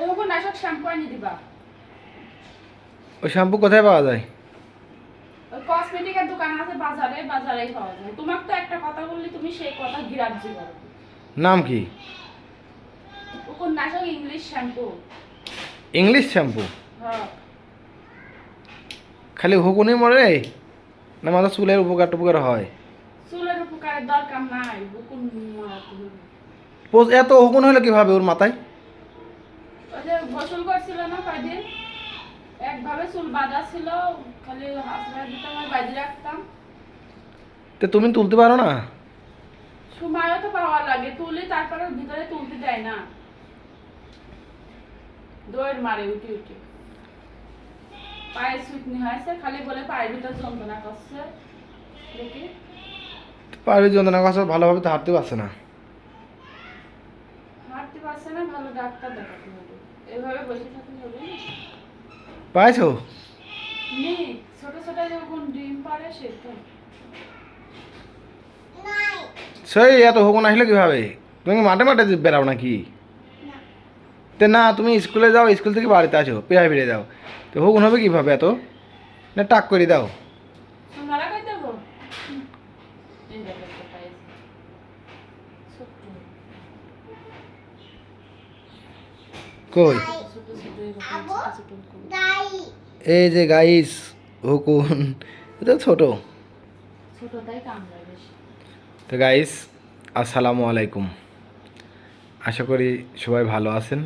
এরকম নাশক শ্যাম্পু আনি দিবা। ওই শ্যাম্পু কোথায় পাওয়া যায়? কসমেটিকের দোকান আছে বাজারে বাজারেই পাওয়া যায়। তোমার তো একটা কথা বললি তুমি সেই কথা করো নাম কি? ওকন নাশক ইংলিশ শ্যাম্পু ইংলিশ শ্যাম্পু হ্যাঁ। খালি হুকুনি মরে না মাথা চুলের উপকার টুপকার হয়? চুলের উপকারের দরকার নাই বুকুন হবে। এত হুকুন হলো কীভাবে ওর মাথায়? ওই গোসল করছিল না কয়দিন? একভাবে চুল বাঁধা ছিল খালি হাসরা দিতাম আর বাইরে রাখতাম। তো তুমি তুলতে পারো না? সময়ও তো পাওয়া লাগে তুলি তারপরে ভিতরে তুলতে দেয় না। দৌড় মারে উঠি উঠি। পায়ে সুতনি হয়েছে খালি বলে পায়ের ভিতর যন্ত্রণা করছে। দেখি। পারবি যন্ত্রণা কথা ভালোভাবে তো হাঁটতে পারছে না। হাঁটতে পারছে না ভালো ডাক্তার দেখাতে এভাবে বসে থাকতে হবে। পাইছো? নি ছোট ছোট যখন ডিম পারে সে তো সেই এত হুকুন আসলে কীভাবে? তুমি মাঠে মাঠে বেরাও নাকি? তে না তুমি স্কুলে যাও স্কুল থেকে বাড়িতে আসো পেয়ে ফিরে যাও তো হুকুন হবে কীভাবে এত? না টাক করে দাও সোনারা কই দেবো এই দেখো একটা পায়ে ছোট্ট কই। এই যে গাইস, হুকুন। এটা ছোট। তো গাইস, আসসালামু আলাইকুম। আশা করি সবাই ভালো আছেন।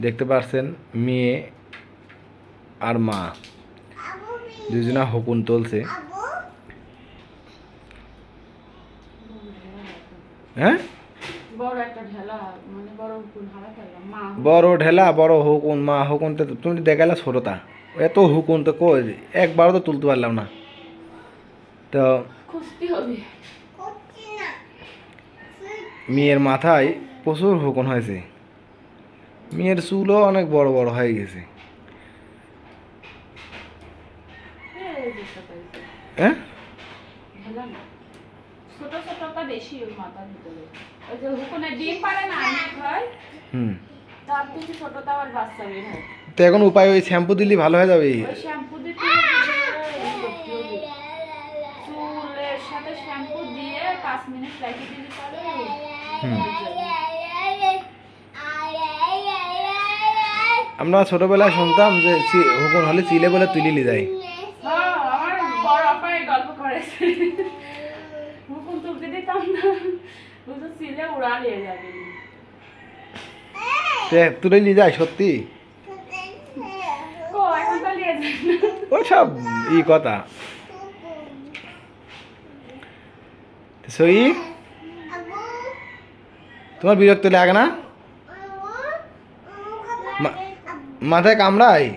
দেখতে পাচ্ছেন মেয়ে আর মা। দুজনা হুকুন তুলছে। হ্যাঁ? বড় ঢেলা মানে বড় মা বড় হুকুন মা হুকুন তো তুমি দেখালে ছোটটা। এত হুকুন তো কই একবারও তো তুলতে পারলাম না। তো মেয়ের মাথায় প্রচুর হুকুন হয়েছে। মেয়ের চুলও অনেক বড় বড় হয়ে গেছে। হ্যাঁ? ঢেলা বেশি ওর মাথার ভিতরে। ওই যে হুকুনে ডিম পারে না অনেক হয় হুম। তার থেকে ছোটটা আবার বাচ্চা বের হয়। তো এখন উপায় ওই শ্যাম্পু দিলে ভালো হয়ে যাবে? ওই শ্যাম্পু দিতে। চুলের সাথে শ্যাম্পু দিয়ে পাঁচ মিনিট রেখে দিলে পরে। আমরা ছোটবেলায় শুনতাম যে হুকুন হলে চিলে বলে তুলিলি যায়। হ্যাঁ, আমার বড় গল্প করেছে হুকুম তুলতে দিতাম না সিলে উড়া নিয়ে যাবে তে তুলিলি যায় সত্যি? কো এখন তো নিয়ে যায় না ওই সব ই কথা। সই? তোমার বিরক্ত লাগে না? মাথায় কামড়ায়?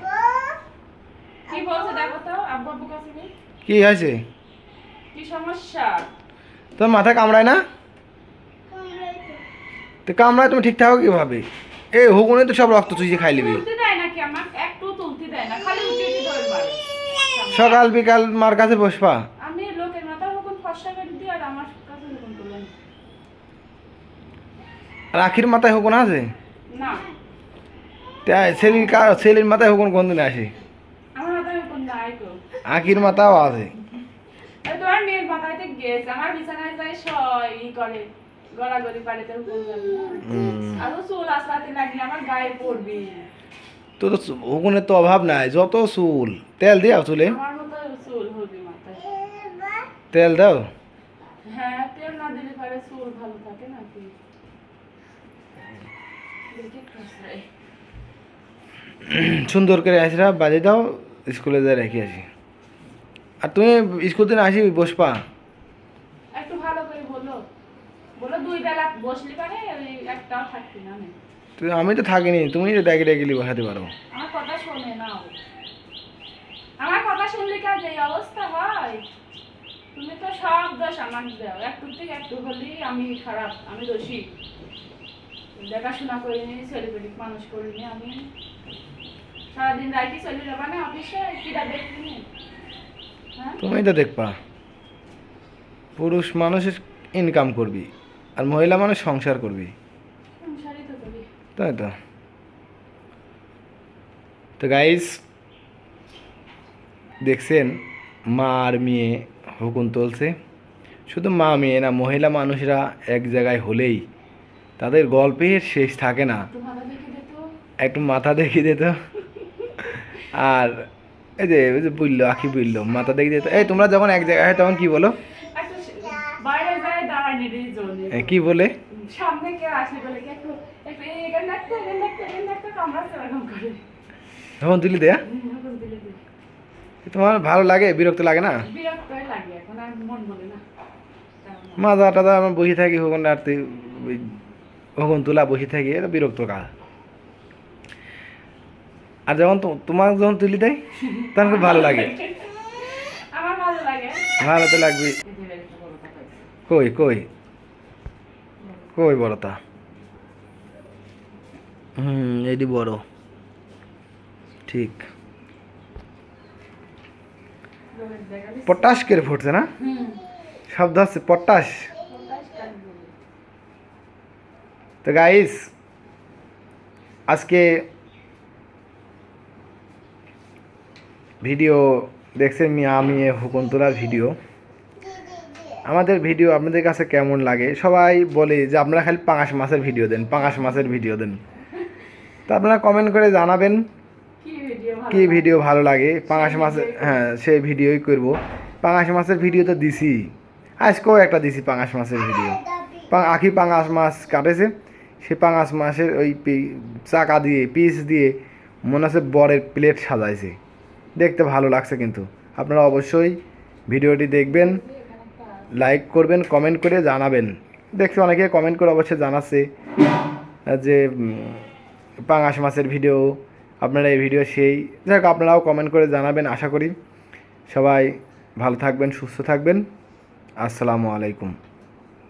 কি হয়েছে? তোমার মাথায় কামড়ায় না? তো কামড়ায় তুমি ঠিক থাকো কীভাবে? এই হুকুনে তো সব রক্ত চুষে খাই নিবি। সকাল বিকাল মার কাছে বসবা। করে আখির মাথায় হুকুন আছে? না। তাই ছেলির কা ছেলির মাথায় হুকুন কোন দিন আসে? আখির মাথাও আছে। তোমার মেয়ের মাথায় গেছে আমার বিছানায় যায় সয় ই করে। গড়াগড়ি পাড়িতে হুকুম যাবে হুম। আরও চুল আসলাতে লাগলে আমার গায়ে পড়বি। তো তো হুকুনের তো অভাব নাই যত চুল। তেল দিও চুলে? তেল দাও। হ্যাঁ তেল না দিলে পরে চুল ভালো থাকে নাকি দেখি সুন্দর করে আসরা বাজে দাও স্কুলে যা রেখে আসি। আর তুমি স্কুল দিন আসি বসপা একটু ভালো করে বলো বলো দুই বেলা বসলি পারে ওই একটাও থাকবি না আমি। তো আমি তো থাকিনি তুমি তো ডেকে ডেকে বসাতে পারো। আমার কথা শোনে না আমার কথা শুনলে কাজ এই অবস্থা হয়? তুমি তো সব দোষ আমার দাও। একটু থেকে একটু হলেই আমি খারাপ আমি দোষী। দেখাশোনা করিনি ছেলেপেলে মানুষ করিনি আমি। সারাদিন রাইতে চলে যাবা না অফিসে? কিরা দেখবি হ্যাঁ? তুমি তো দেখবা। পুরুষ মানুষের ইনকাম করবি। আর মহিলা মানুষ সংসার করবি? তাই তো? তো গাইস দেখছেন মা আর মেয়ে হুকুন তুলছে। শুধু মা মেয়ে না মহিলা মানুষরা এক জায়গায় হলেই তাদের গল্পের শেষ থাকে না। একটু দেখে মাথা দেখিয়ে দিত আর এই যে ওই যে বলল আখি বলল মাথা দেখিয়ে দিত এই তোমরা যখন এক জায়গায় হয় তখন কি বলো একটু সে- বাইরে যায় দাঁড়ায় নিয়ে জন্য এ, কি বলে? সামনে কেউ আসলে বলে একটু একটু এখানে দেখতে এখানে দেখতে এখানে দেখতে কামড়াচ্ছে এরকম করে। তখন তুলি দেয়া? হুম, এরকম দিলে দিলে। তোমার ভালো লাগে? বিরক্ত লাগে না? বিরক্তই লাগে এখন আর মন বলে না। মাজা টাদা আমার বসে থাকি হখন আর তুই হখন তোলা বসে থাকি এটা বিরক্ত কাজ। আর যখন তো- তোমার যখন তুলি দেয় তখন খুব ভালো লাগে। আমার ভালো লাগে। ভালো তো লাগবে এই যে একটা বড় কথা আছে। কই কই? কই বড়টা হুম এটি বড়। ঠিক। পটাশ করে ফুটছে না? শব্দ হচ্ছে পটাশ। তো গাইস আজকে ভিডিও দেখছেন আমি এ হুকন তোলার ভিডিও আমাদের ভিডিও আপনাদের কাছে কেমন লাগে? সবাই বলে যে আপনারা খালি পাঙাশ মাছের ভিডিও দেন পাঙাশ মাছের ভিডিও দেন। তো আপনারা কমেন্ট করে জানাবেন কি ভিডিও ভালো লাগে? পাঙাশ মাছের হ্যাঁ সেই ভিডিওই করব। পাঙাশ মাছের ভিডিও তো দিছি। আজকেও একটা দিছি পাঙাশ মাছের ভিডিও আখি পাঙাশ মাছ কাটেছে। সে পাঙাশ মাছের ওই পি- চাকা দিয়ে পিস দিয়ে মনে হচ্ছে বরের প্লেট সাজাইছে। দেখতে ভালো লাগছে কিন্তু। আপনারা অবশ্যই ভিডিওটি দেখবেন। লাইক করবেন কমেন্ট করে জানাবেন। দেখছি অনেকে কমেন্ট করে অবশ্যই জানাচ্ছে যে পাঙাশ মাছের ভিডিও আপনারা এই ভিডিও সেই, যাই হোক, আপনারাও কমেন্ট করে জানাবেন, আশা করি সবাই ভালো থাকবেন, সুস্থ থাকবেন। আসসালামু আলাইকুম।